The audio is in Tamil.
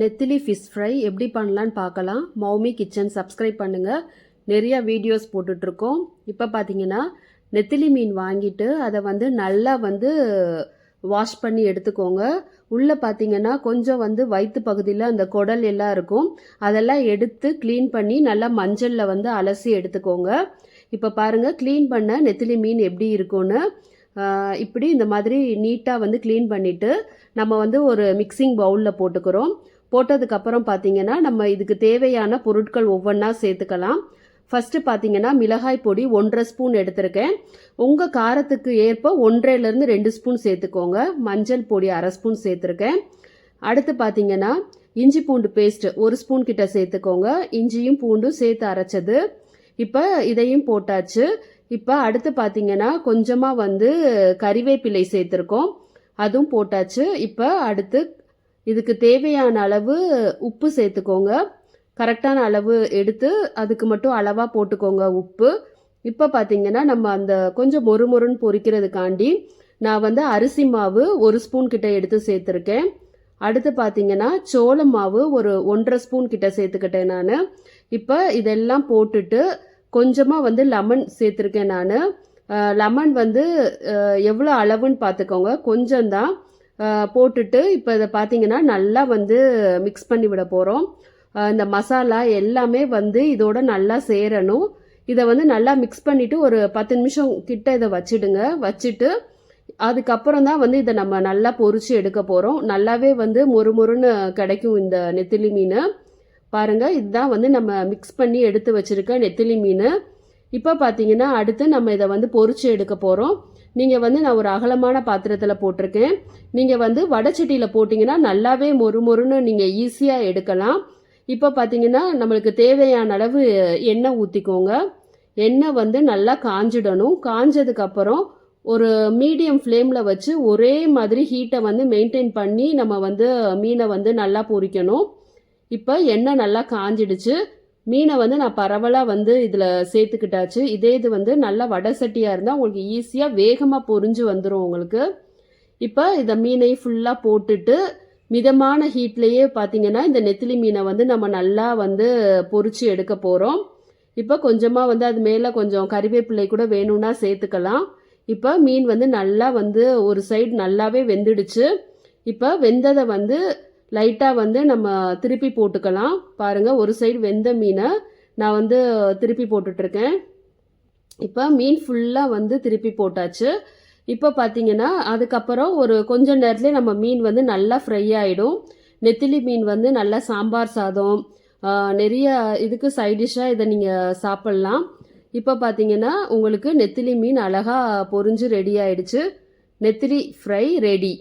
நெத்திலி ஃபிஷ் ஃப்ரை எப்படி பண்ணலான்னு பார்க்கலாம். மௌமி கிச்சன் சப்ஸ்கிரைப் பண்ணுங்கள் நிறையா வீடியோஸ் போட்டுட்ருக்கோம். இப்போ பார்த்தீங்கன்னா நெத்திலி மீன் வாங்கிட்டு அதை வந்து நல்லா வந்து வாஷ் பண்ணி எடுத்துக்கோங்க. உள்ளே பார்த்தீங்கன்னா கொஞ்சம் வந்து வயிற்று பகுதியில் அந்த குடல் எல்லாம் இருக்கும். அதெல்லாம் எடுத்து க்ளீன் பண்ணி நல்லா மஞ்சளில் வந்து அலசி எடுத்துக்கோங்க. இப்போ பாருங்கள் க்ளீன் பண்ண நெத்திலி மீன் எப்படி இருக்கும்னு. இப்படி இந்த மாதிரி நீட்டாக வந்து க்ளீன் பண்ணிவிட்டு நம்ம வந்து ஒரு மிக்சிங் பவுலில் போட்டுக்கிறோம். போட்டதுக்கப்புறம் பார்த்தீங்கன்னா நம்ம இதுக்கு தேவையான பொருட்கள் ஒவ்வொன்றா சேர்த்துக்கலாம். ஃபஸ்ட்டு பார்த்தீங்கன்னா மிளகாய் பொடி ஒன்றரை ஸ்பூன் எடுத்திருக்கேன். உங்கள் காரத்துக்கு ஏற்ப ஒன்றரைலேருந்து ரெண்டு ஸ்பூன் சேர்த்துக்கோங்க. மஞ்சள் பொடி அரை ஸ்பூன் சேர்த்துருக்கேன். அடுத்து பார்த்தீங்கன்னா இஞ்சி பூண்டு பேஸ்ட்டு ஒரு ஸ்பூன் கிட்ட சேர்த்துக்கோங்க. இஞ்சியும் பூண்டும் சேர்த்து அரைச்சது. இப்போ இதையும் போட்டாச்சு. இப்போ அடுத்து பார்த்தீங்கன்னா கொஞ்சமாக வந்து கறிவேப்பிலை சேர்த்துருக்கோம். அதுவும் போட்டாச்சு. இப்போ அடுத்து இதுக்கு தேவையான அளவு உப்பு சேர்த்துக்கோங்க. கரெக்டான அளவு எடுத்து அதுக்கு மட்டும் அளவாக போட்டுக்கோங்க உப்பு. இப்போ பார்த்தீங்கன்னா நம்ம அந்த கொஞ்சம் மொறு மொறுன்னு பொரிக்கிறதுக்காண்டி நான் வந்து அரிசி மாவு ஒரு ஸ்பூன் கிட்ட எடுத்து சேர்த்துருக்கேன். அடுத்து பார்த்தீங்கன்னா சோள மாவு ஒரு ஒன்றரை ஸ்பூன் கிட்ட சேர்த்துக்கிட்டேன் நான். இப்போ இதெல்லாம் போட்டுட்டு கொஞ்சமாக வந்து லெமன் சேர்த்துருக்கேன் நான். லெமன் வந்து எவ்வளோ அளவுன்னு பார்த்துக்கோங்க கொஞ்சம்தான். போட்டுட்டு இப்போ இதை பார்த்தீங்கன்னா நல்லா வந்து மிக்ஸ் பண்ணி விட போகிறோம் இந்த மசாலா எல்லாமே வந்து இதோட நல்லா சேரணும். இதை வந்து நல்லா மிக்ஸ் பண்ணிவிட்டு ஒரு பத்து நிமிஷம் கிட்ட இதை வச்சுடுங்க. வச்சுட்டு அதுக்கப்புறம் தான் வந்து இதை நம்ம நல்லா பொறிச்சு எடுக்க போகிறோம் நல்லாவே வந்து மொறு மொறுன்னு கிடைக்கும் இந்த நெத்திலி மீன். பாருங்கள் இதுதான் வந்து நம்ம மிக்ஸ் பண்ணி எடுத்து வச்சுருக்க நெத்திலி மீன். இப்போ பார்த்தீங்கன்னா அடுத்து நம்ம இதை வந்து பொறிச்சு எடுக்க போகிறோம் நீங்கள் வந்து நான் ஒரு அகலமான பாத்திரத்தில் போட்டிருக்கேன். நீங்கள் வந்து வடச்சட்டியில் போட்டிங்கன்னா நல்லாவே மொறு மொறுன்னு நீங்கள் ஈஸியாக எடுக்கலாம். இப்போ பார்த்தீங்கன்னா நம்மளுக்கு தேவையான அளவு எண்ணெய் ஊற்றிக்கோங்க எண்ணெய் வந்து நல்லா காஞ்சிடணும். காஞ்சதுக்கப்புறம் ஒரு மீடியம் ஃப்ளேமில் வச்சு ஒரே மாதிரி ஹீட்டை வந்து மெயின்டைன் பண்ணி நம்ம வந்து மீனை வந்து நல்லா பொரிக்கணும் இப்போ எண்ணெய் நல்லா காஞ்சிடுச்சு. மீனை வந்து நான் பரவலாக வந்து இதில் சேர்த்துக்கிட்டாச்சு. இதே இது வந்து நல்லா வடை சட்டியாக இருந்தால் உங்களுக்கு ஈஸியாக வேகமாக பொரிஞ்சு வந்துடும் உங்களுக்கு. இப்போ இதை மீனை ஃபுல்லாக போட்டுட்டு மிதமான ஹீட்லேயே பார்த்தீங்கன்னா இந்த நெத்திலி மீனை வந்து நம்ம நல்லா வந்து பொறிச்சு எடுக்க போகிறோம் இப்போ கொஞ்சமாக வந்து அது மேலே கொஞ்சம் கறிவேப்பிலை கூட வேணும்னா சேர்த்துக்கலாம். இப்போ மீன் வந்து நல்லா வந்து ஒரு சைடு நல்லாவே வெந்துடுச்சு. இப்போ வெந்ததை வந்து லைட்டாக வந்து நம்ம திருப்பி போட்டுக்கலாம். பாருங்கள் ஒரு சைடு வெந்த மீனை நான் வந்து திருப்பி போட்டுட்ருக்கேன். இப்போ மீன் ஃபுல்லாக வந்து திருப்பி போட்டாச்சு. இப்போ பார்த்தீங்கன்னா அதுக்கப்புறம் ஒரு கொஞ்ச நேரத்துலேயே நம்ம மீன் வந்து நல்லா ஃப்ரை ஆகிடும் நெத்திலி மீன் வந்து நல்லா சாம்பார் சாதம் நிறைய இதுக்கு சைடிஷ்ஷாக இதை நீங்கள் சாப்பிட்லாம். இப்போ பார்த்தீங்கன்னா உங்களுக்கு நெத்திலி மீன் அழகாக பொரிஞ்சு ரெடி ஆயிடுச்சு. நெத்திலி ஃப்ரை ரெடி